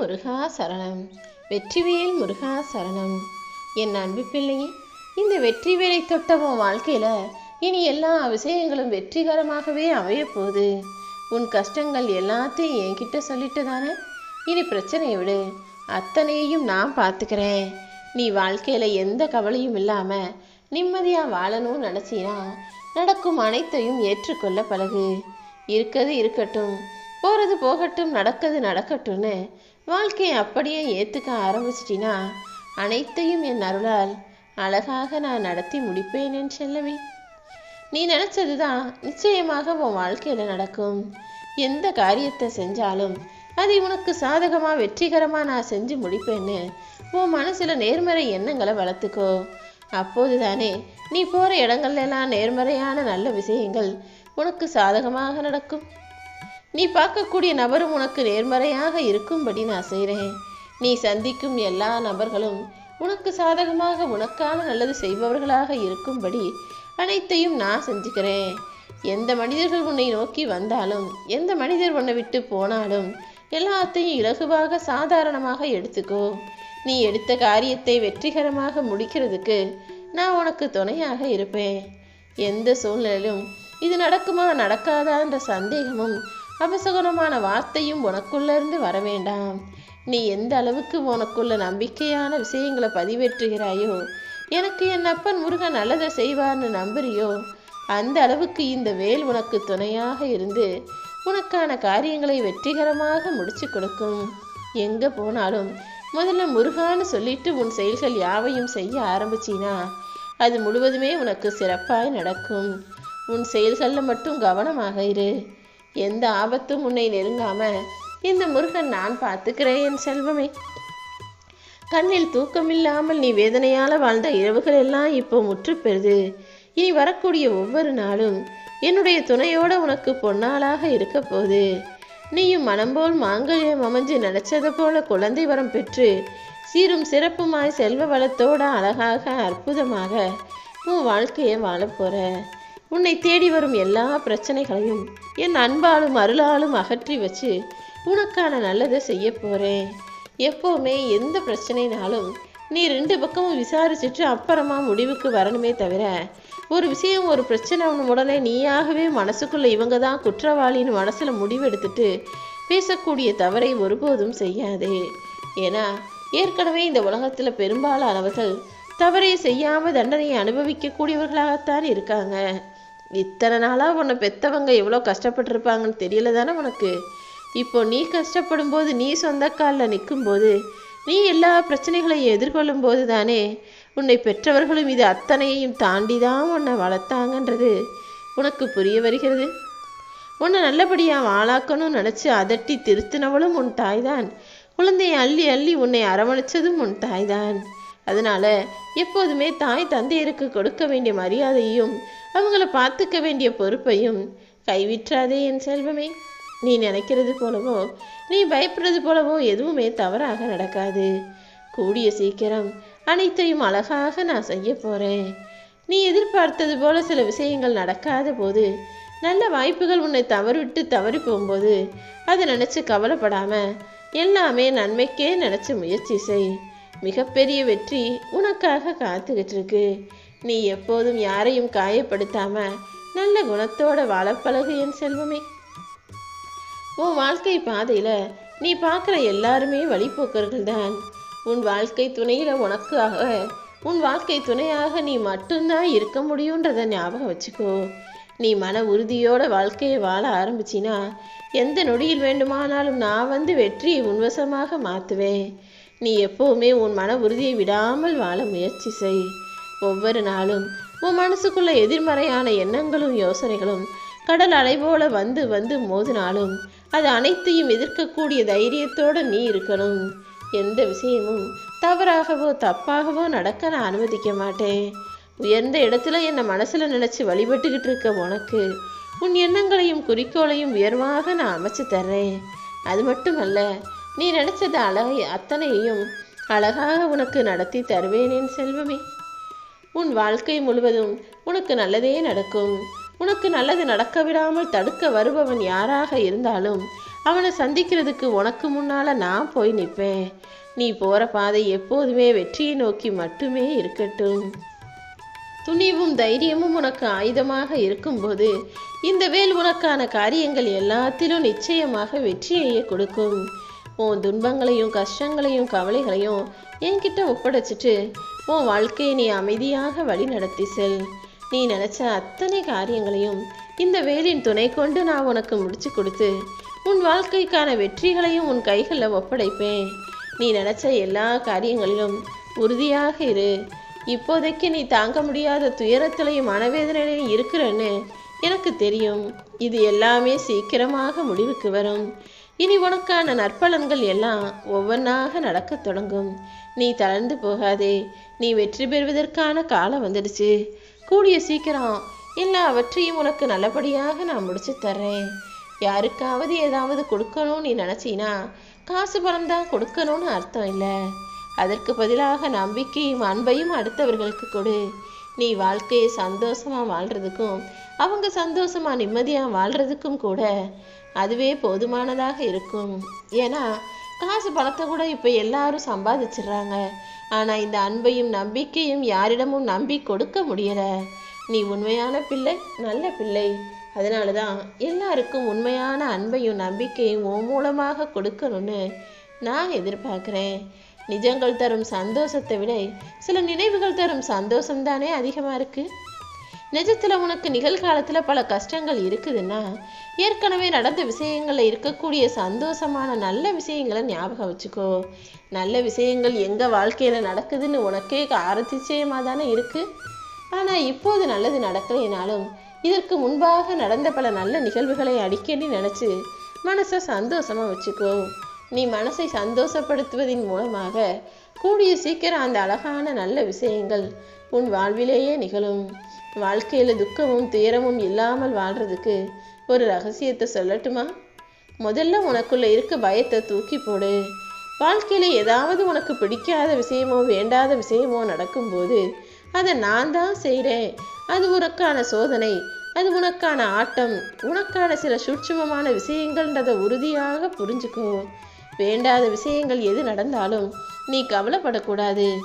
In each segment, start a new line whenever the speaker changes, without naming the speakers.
முருகா சரணம். வெற்றிவேல் முருகா சரணம். என் அன்பு பிள்ளையே இந்த வெற்றி வேலை தொட்ட வாழ்க்கையில் வாழ்க்கையில இனி எல்லா விஷயங்களும் வெற்றிகரமாகவே அமையப் போகுது உன் கஷ்டங்கள் எல்லாத்தையும் என்கிட்ட சொல்லிட்டு தானே இனி பிரச்சனையை விடு. அத்தனையையும் நான் பார்த்துக்கிறேன். நீ வாழ்க்கையில எந்த கவலையும் இல்லாம நிம்மதியா வாழணும்னு நினச்சினா நடக்கும் அனைத்தையும் ஏற்றுக்கொள்ள பழகு. இருக்கிறது இருக்கட்டும் போறது போகட்டும் நடக்கிறது நடக்கட்டும்னு வாழ்க்கையை அப்படியே ஏற்றுக்க ஆரம்பிச்சிட்டினா அனைத்தையும் என் அருளால் அழகாக நான் நடத்தி முடிப்பேன் என் செல்லவே. நீ நினைச்சதுதான் நிச்சயமாக உன் வாழ்க்கையில் நடக்கும். எந்த காரியத்தை செஞ்சாலும் அதை உனக்கு சாதகமாக வெற்றிகரமாக நான் செஞ்சு முடிப்பேன்னு உன் மனசில் நேர்மறை எண்ணங்களை வளர்த்துக்கோ. அப்போது தானே நீ போகிற இடங்கள்லாம் நேர்மறையான நல்ல விஷயங்கள் உனக்கு சாதகமாக நடக்கும். நீ பார்க்கக்கூடிய நபரும் உனக்கு நேர்மறையாக இருக்கும்படி நான் செய்கிறேன். நீ சந்திக்கும் எல்லா நபர்களும் உனக்கு சாதகமாக உனக்கான நல்லது செய்பவர்களாக இருக்கும்படி அனைத்தையும் நான் செஞ்சுக்கிறேன். எந்த மனிதர்கள் உன்னை நோக்கி வந்தாலும் எந்த மனிதர் உன்னை விட்டு போனாலும் எல்லாத்தையும் இலகுவாக சாதாரணமாக எடுத்துக்கோ. நீ எடுத்த காரியத்தை வெற்றிகரமாக முடிக்கிறதுக்கு நான் உனக்கு துணையாக இருப்பேன். எந்த சூழ்நிலையிலும் இது நடக்குமா நடக்காதான்ற சந்தேகமும் அபசகுணமான வார்த்தையும் உனக்குள்ளேருந்து வர வேண்டாம் நீ எந்த அளவுக்கு உனக்குள்ள நம்பிக்கையான விஷயங்களை பதிவேற்றுகிறாயோ எனக்கு என் அப்பன் முருகன் நல்லதை செய்வார்னு நம்புறியோ அந்த அளவுக்கு இந்த வேல் உனக்கு துணையாக இருந்து உனக்கான காரியங்களை வெற்றிகரமாக முடிச்சு கொடுக்கும். எங்க போனாலும் முதல்ல முருகான்னு சொல்லிட்டு உன் செயல்கள் யாவையும் செய்ய ஆரம்பிச்சினா அது முழுவதுமே உனக்கு சிறப்பாய் நடக்கும். உன் செயல்களில் மட்டும் கவனமாக இரு. எந்த ஆபத்தும் உன்னை நெருங்காம இந்த முருகன் நான் பார்த்துக்கிறேன் என் செல்வமே. கண்ணில் தூக்கமில்லாமல் நீ வேதனையால வாழ்ந்த இரவுகள் எல்லாம் இப்போ முற்று பெறுது இனி வரக்கூடிய ஒவ்வொரு நாளும் என்னுடைய துணையோட உனக்கு பொன்னாளாக இருக்க போகுது. நீயும் மனம்போல் மாங்கல்யம் அமைஞ்சு நினைச்சது போல குழந்தை வரம் பெற்று சீரும் சிறப்புமாய் செல்வ வளத்தோட அழகாக அற்புதமாக உன் வாழ்க்கையை வாழப் போற. உன்னை தேடி வரும் எல்லா பிரச்சனைகளையும் என் அன்பாலும் அருளாலும் அகற்றி வச்சு உனக்கான நல்லதை செய்ய போகிறேன் எப்போவுமே எந்த பிரச்சனைனாலும் நீ ரெண்டு பக்கமும் விசாரிச்சுட்டு அப்புறமா முடிவுக்கு வரணுமே தவிர ஒரு விஷயம் ஒரு பிரச்சனை ஒன்று உடனே நீயாகவே மனசுக்குள்ளே இவங்க தான் குற்றவாளின்னு மனசில் முடிவெடுத்துட்டு பேசக்கூடிய தவறை ஒருபோதும் செய்யாதே. ஏன்னா ஏற்கனவே இந்த உலகத்தில் பெரும்பாலானவர்கள் தவறை செய்யாமல் தண்டனையை அனுபவிக்கக்கூடியவர்களாகத்தான் இருக்காங்க. இத்தனை நாளாக உன்னை பெத்தவங்க எவ்வளோ கஷ்டப்பட்டிருப்பாங்கன்னு தெரியல தானே உனக்கு? இப்போ நீ கஷ்டப்படும் போது நீ சொந்த காலில் நிற்கும்போது நீ எல்லா பிரச்சனைகளையும் எதிர்கொள்ளும் போது தானே உன்னை பெற்றவர்களும் இது அத்தனையையும் தாண்டி தான் உன்னை வளர்த்தாங்கன்றது உனக்கு புரிய வருகிறது? உன்னை நல்லபடியாக வாழாக்கணும்னு நினச்சி அதட்டி திருத்தினவளும் உன் தாய்தான். குழந்தையை அள்ளி அள்ளி உன்னை அரவணைச்சதும் உன் தாய்தான். அதனால எப்போதுமே தாய் தந்தையருக்கு கொடுக்க வேண்டிய மரியாதையும் அவங்கள பார்த்துக்க வேண்டிய பொறுப்பையும் கைவிற்றாதே என் செல்வமே. நீ நினைக்கிறது போலவோ நீ பயப்படுறது போலவோ எதுவுமே தவறாக நடக்காது. கூடிய சீக்கிரம் அனைத்தையும் அழகாக நான் செய்ய போறேன். நீ எதிர்பார்த்தது போல சில விஷயங்கள் நடக்காத போது நல்ல வாய்ப்புகள் உன்னை தவறிவிட்டு தவறி போகும்போது அதை நினைச்சு கவலைப்படாம எல்லாமே நன்மைக்கே நினைச்சு முயற்சி செய். மிகப்பெரிய வெற்றி உனக்காக காத்துக்கிட்டு இருக்கு. நீ எப்போதும் யாரையும் காயப்படுத்தாம நல்ல குணத்தோட வாழப்பழகு என் செல்வமே. உன் வாழ்க்கை பாதையில நீ பார்க்குற எல்லாருமே வழிபோக்கர்கள் தான் உன் வாழ்க்கை துணையில உனக்காக உன் வாழ்க்கை துணையாக நீ மட்டும்தான் இருக்க முடியுன்றத ஞாபகம் வச்சுக்கோ. நீ மன உறுதியோட வாழ்க்கையை வாழ ஆரம்பிச்சினா எந்த நொடியில் வேண்டுமானாலும் நான் வந்து வெற்றியை உன்வசமாக மாற்றுவேன் நீ எப்போவுமே உன் மன உறுதியை விடாமல் வாழ முயற்சி செய். ஒவ்வொரு நாளும் உன் மனசுக்குள்ள எதிர்மறையான எண்ணங்களும் யோசனைகளும் கடல் அலை போல வந்து வந்து மோதினாலும் அது அனைத்தையும் எதிர்க்கக்கூடிய தைரியத்தோடு நீ இருக்கணும். எந்த விஷயமும் தவறாகவோ தப்பாகவோ நடக்க நான் அனுமதிக்க மாட்டேன். உயர்ந்த இடத்துல என்னை மனசில் நினைச்சு வழிபட்டுக்கிட்டு இருக்க உனக்கு உன் எண்ணங்களையும் குறிக்கோளையும் உயர்வாக நான் அமைச்சு தர்றேன். அது மட்டுமல்ல நீ நினைச்சது அழகை அத்தனையையும் அழகாக உனக்கு நடத்தி தருவேனேன் செல்வமே. உன் வாழ்க்கை முழுவதும் உனக்கு நல்லதே நடக்கும். உனக்கு நல்லது நடக்க விடாமல் தடுக்க வருபவன் யாராக இருந்தாலும் அவனை சந்திக்கிறதுக்கு உனக்கு முன்னால நான் போய் நிற்பேன். நீ போற பாதை எப்போதுமே வெற்றியை நோக்கி மட்டுமே இருக்கட்டும். துணிவும் தைரியமும் உனக்கு ஆயுதமாக இருக்கும்போது இந்த வேல் உனக்கான காரியங்கள் எல்லாத்திலும் நிச்சயமாக வெற்றியையே கொடுக்கும். உன் துன்பங்களையும் கஷ்டங்களையும் கவலைகளையும் என்கிட்ட ஒப்படைச்சிட்டு உன் வாழ்க்கையை நீ அமைதியாக வழி நடத்தி செல். நீ நினச்ச அத்தனை காரியங்களையும் இந்த வேலின் துணை கொண்டு நான் உனக்கு முடிச்சு கொடுத்து உன் வாழ்க்கைக்கான வெற்றிகளையும் உன் கைகளில் ஒப்படைப்பேன். நீ நினச்ச எல்லா காரியங்களிலும் உறுதியாக இரு. இப்போதைக்கு நீ தாங்க முடியாத துயரத்திலையும் மனவேதனையிலையும் இருக்கிறன்னு எனக்கு தெரியும். இது எல்லாமே சீக்கிரமாக முடிவுக்கு வரும். இனி உனக்கான நற்பலன்கள் எல்லாம் ஒவ்வொன்றாக நடக்கத் தொடங்கும். நீ தளர்ந்து போகாதே. நீ வெற்றி பெறுவதற்கான காலம் வந்துடுச்சு. கூடிய சீக்கிரம் எல்லாவற்றையும் உனக்கு நல்லபடியாக நான் முடிச்சு தர்றேன். யாருக்காவது ஏதாவது கொடுக்கணும்னு நீ நினச்சினா காசு பணம் தான் கொடுக்கணும்னு அர்த்தம் இல்லை. அதற்கு பதிலாக நம்பிக்கையும் அன்பையும் அடுத்தவர்களுக்கு கொடு. நீ வாழ்க்கையை சந்தோஷமாக வாழ்கிறதுக்கும் அவங்க சந்தோஷமாக நிம்மதியாக வாழ்கிறதுக்கும் கூட அதுவே போதுமானதாக இருக்கும். ஏன்னா காசு பணத்தை கூட இப்போ எல்லாரும் சம்பாதிச்சிடுறாங்க. ஆனால் இந்த அன்பையும் நம்பிக்கையும் யாரிடமும் நம்பி கொடுக்க முடியல. நீ உண்மையான பிள்ளை நல்ல பிள்ளை. அதனால தான் எல்லாருக்கும் உண்மையான அன்பையும் நம்பிக்கையும் உன் மூலமாக கொடுக்கணும்னு நான் எதிர்பார்க்குறேன். நிஜங்கள் தரும் சந்தோஷத்தை விட சில நினைவுகள் தரும் சந்தோஷம் தானே அதிகமாக இருக்குது நிஜத்துல உனக்கு நிகழ்காலத்துல பல கஷ்டங்கள் இருக்குதுன்னா ஏற்கனவே நடந்த விஷயங்கள்ல இருக்கக்கூடிய சந்தோஷமான நல்ல விஷயங்களை ஞாபகம் வச்சுக்கோ. நல்ல விஷயங்கள் எங்க வாழ்க்கையில நடக்குதுன்னு உனக்கே ஆரத்திச்சயமா தானே இருக்கு. ஆனா இப்போது நல்லது நடக்கலைனாலும் இதற்கு முன்பாக நடந்த பல நல்ல நிகழ்வுகளை அடிக்கடி நினைச்சு மனசை சந்தோஷமா வச்சுக்கோ. நீ மனசை சந்தோஷப்படுத்துவதின் மூலமாக கூடிய சீக்கிரம் அந்த அழகான நல்ல விஷயங்கள் உன் வாழ்விலேயே நிகழும். வாழ்க்கையில் துக்கமும் துயரமும் இல்லாமல் வாழ்றதுக்கு ஒரு ரகசியத்தை சொல்லட்டுமா? முதல்ல உனக்குள்ள இருக்க பயத்தை தூக்கி போடு. வாழ்க்கையில் ஏதாவது உனக்கு பிடிக்காத விஷயமோ வேண்டாத விஷயமோ நடக்கும்போது அதை நான் தான் செய்கிறேன் அது உனக்கான சோதனை. அது உனக்கான ஆட்டம். உனக்கான சில சூட்சமமான விஷயங்கள்ன்றதை உறுதியாக புரிஞ்சுக்கோ. வேண்டாத விஷயங்கள் எது நடந்தாலும் நீ கவலைப்படக்கூடாது.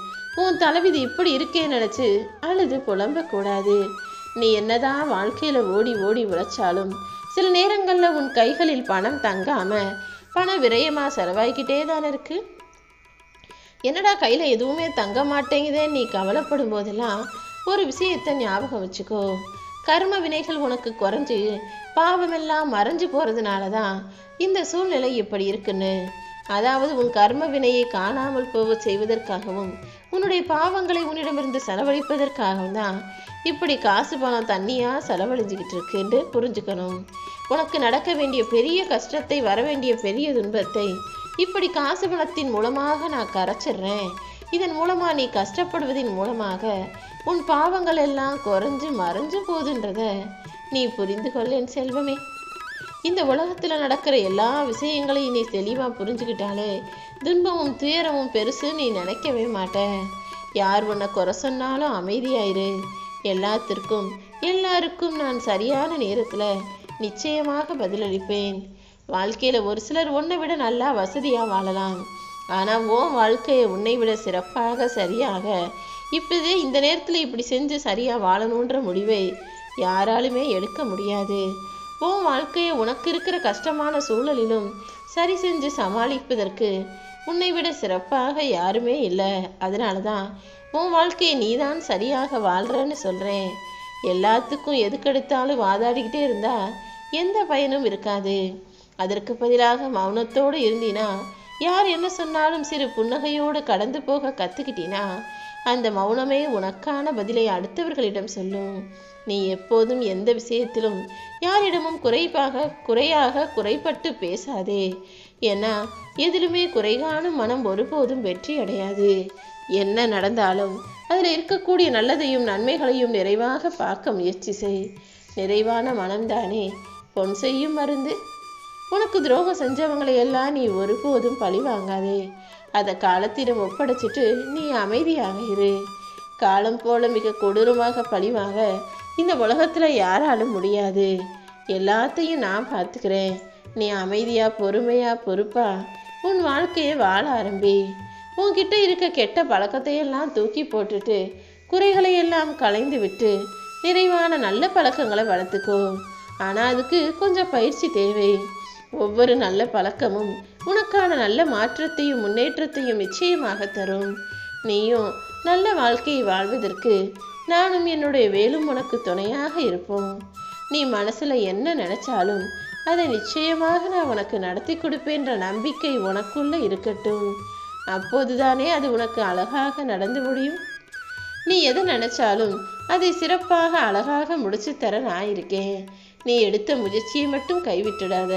உன் தலைவிதி இப்படி இருக்கே நினச்சி அழுது புலம்பக்கூடாது. நீ என்னதான் வாழ்க்கையில ஓடி ஓடி உழைச்சாலும் சில நேரங்கள்ல உன் கைகளில் பணம் தங்காம பணம் விரயமா செலவாகிக்கிட்டே தானே இருக்கு? என்னடா கையில எதுவுமே தங்க மாட்டேங்குதே நீ கவலைப்படும் போதெல்லாம் ஒரு விஷயத்தை ஞாபகம் வச்சுக்கோ. கர்ம வினைகள் உனக்கு குறைஞ்சு பாவமெல்லாம் மறைஞ்சு போகிறதுனால தான் இந்த சூழ்நிலை இப்படி இருக்குன்னு. அதாவது உன் கர்ம வினையை காணாமல் போக செய்வதற்காகவும் உன்னுடைய பாவங்களை உன்னிடமிருந்து செலவழிப்பதற்காகவும் தான் இப்படி காசு பணம் தண்ணியாக செலவழிஞ்சுக்கிட்டு இருக்குன்னு புரிஞ்சுக்கணும். உனக்கு நடக்க வேண்டிய பெரிய கஷ்டத்தை வர வேண்டிய பெரிய துன்பத்தை இப்படி காசு பணத்தின் மூலமாக நான் கரைச்சிடுறேன். இதன் மூலமாக நீ கஷ்டப்படுவதின் மூலமாக உன் பாவங்கள் எல்லாம் குறைஞ்சு மறைஞ்சு போதுன்றத நீ புரிந்து கொள்ளேன் செல்வமே. இந்த உலகத்தில் நடக்கிற எல்லா விஷயங்களையும் நீ தெளிவாக புரிஞ்சுக்கிட்டாலே துன்பமும் துயரமும் பெருசு நீ நினைக்கவே மாட்ட. யார் உன்னை குறை சொன்னாலும் அமைதியாயிரு. எல்லாத்திற்கும் எல்லாருக்கும் நான் சரியான நேரத்தில் நிச்சயமாக பதிலளிப்பேன். வாழ்க்கையில் ஒரு சிலர் உன்னை விட நல்லா வசதியாக வாழலாம். ஆனால் உன் வாழ்க்கையை உன்னை விட சிறப்பாக சரியாக இப்போதே இந்த நேரத்தில் இப்படி செஞ்சு சரியாக வாழணுன்ற முடிவை யாராலுமே எடுக்க முடியாது. உன் வாழ்க்கையை உனக்கு இருக்கிற கஷ்டமான சூழலிலும் சரி செஞ்சு சமாளிப்பதற்கு உன்னை விட சிறப்பாக யாருமே இல்லை. அதனால தான் உன் வாழ்க்கையை நீதான் சரியாக வாழ்கிறேன்னு சொல்றேன். எல்லாத்துக்கும் எதுக்கெடுத்தாலும் வாதாடிக்கிட்டே இருந்தா எந்த பயனும் இருக்காது. அதற்கு பதிலாக மௌனத்தோடு இருந்தினா யார் என்ன சொன்னாலும் சிறு புன்னகையோடு கடந்து போக கத்துக்கிட்டினா அந்த மௌனமே உனக்கான பதிலை அடுத்தவர்களிடம் சொல்லும். நீ எப்போதும் எந்த விஷயத்திலும் யாரிடமும் குறைவாக குறையாக குறைப்பட்டு பேசாதே. ஏன்னா எதிலுமே குறைகாணும் மனம் ஒருபோதும் வெற்றி அடையாது. என்ன நடந்தாலும் அதில் இருக்கக்கூடிய நல்லதையும் நன்மைகளையும் நிறைவாக பார்க்க முயற்சி செய். நிறைவான மனம்தானே. பொன் செய்யும் மருந்து உனக்கு துரோகம் செஞ்சவங்களை எல்லாம் நீ ஒருபோதும் பழி வாங்காதே. அதை காலத்திடம் ஒப்படைச்சிட்டு நீ அமைதியாக இரு. காலம் போல மிக கொடூரமாக பழிவாங்க இந்த உலகத்தில் யாராலும் முடியாது. எல்லாத்தையும் நான் பார்த்துக்கிறேன். நீ அமைதியாக பொறுமையாக பொறுப்பா உன் வாழ்க்கையை வாழ ஆரம்பி. உன்கிட்ட இருக்க கெட்ட பழக்கத்தையெல்லாம் தூக்கி போட்டுட்டு குறைகளை எல்லாம் களைந்து விட்டு நிறைவான நல்ல பழக்கங்களை வளர்த்துக்கோ. ஆனால் அதுக்கு கொஞ்சம் பயிற்சி தேவை. ஒவ்வொரு நல்ல பழக்கமும் உனக்கான நல்ல மாற்றத்தையும் முன்னேற்றத்தையும் நிச்சயமாக தரும். நீயும் நல்ல வாழ்க்கையை வாழ்வதற்கு நானும் என்னுடைய வேலும் உனக்கு துணையாக இருப்போம். நீ மனசுல என்ன நினைச்சாலும் அதை நிச்சயமாக நான் உனக்கு நடத்தி கொடுப்பேன்ற நம்பிக்கை உனக்குள்ள இருக்கட்டும். அப்போதுதானே அது உனக்கு அழகாக நடந்து முடியும். நீ எதை நினைச்சாலும் அதை சிறப்பாக அழகாக முடிச்சு தர நான் இருக்கேன். நீ எடுத்த முயற்சியை மட்டும் கைவிட்டுடாத.